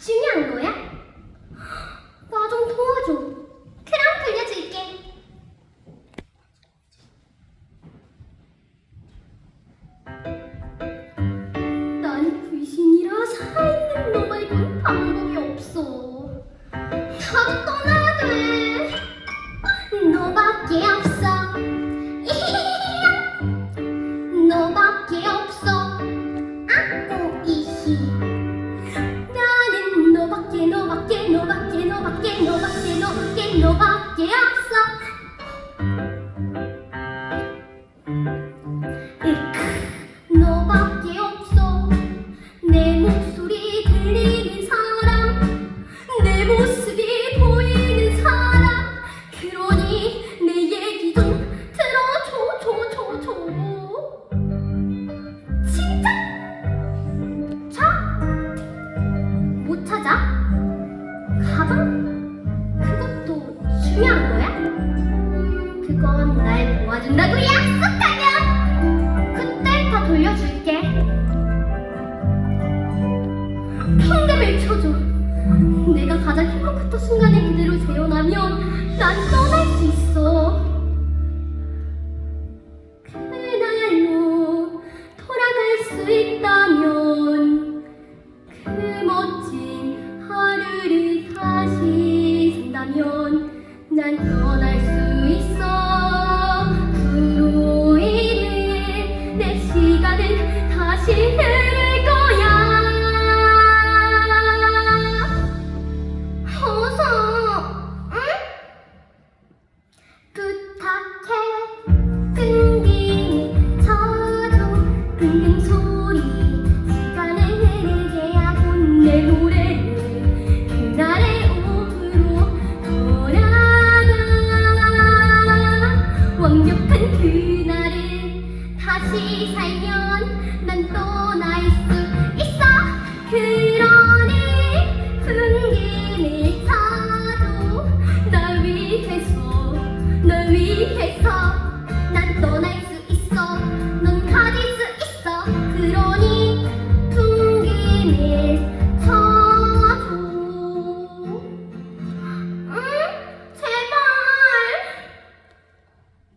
尽量 Được? 포기한 거야? 음, 그건 날 도와준다고 약속하면 그때 다 돌려줄게. 현금을 쳐줘. 내가 가장 행복했던 순간을 그대로 재현하며 one. สีใส่ย้อนนั่นตัว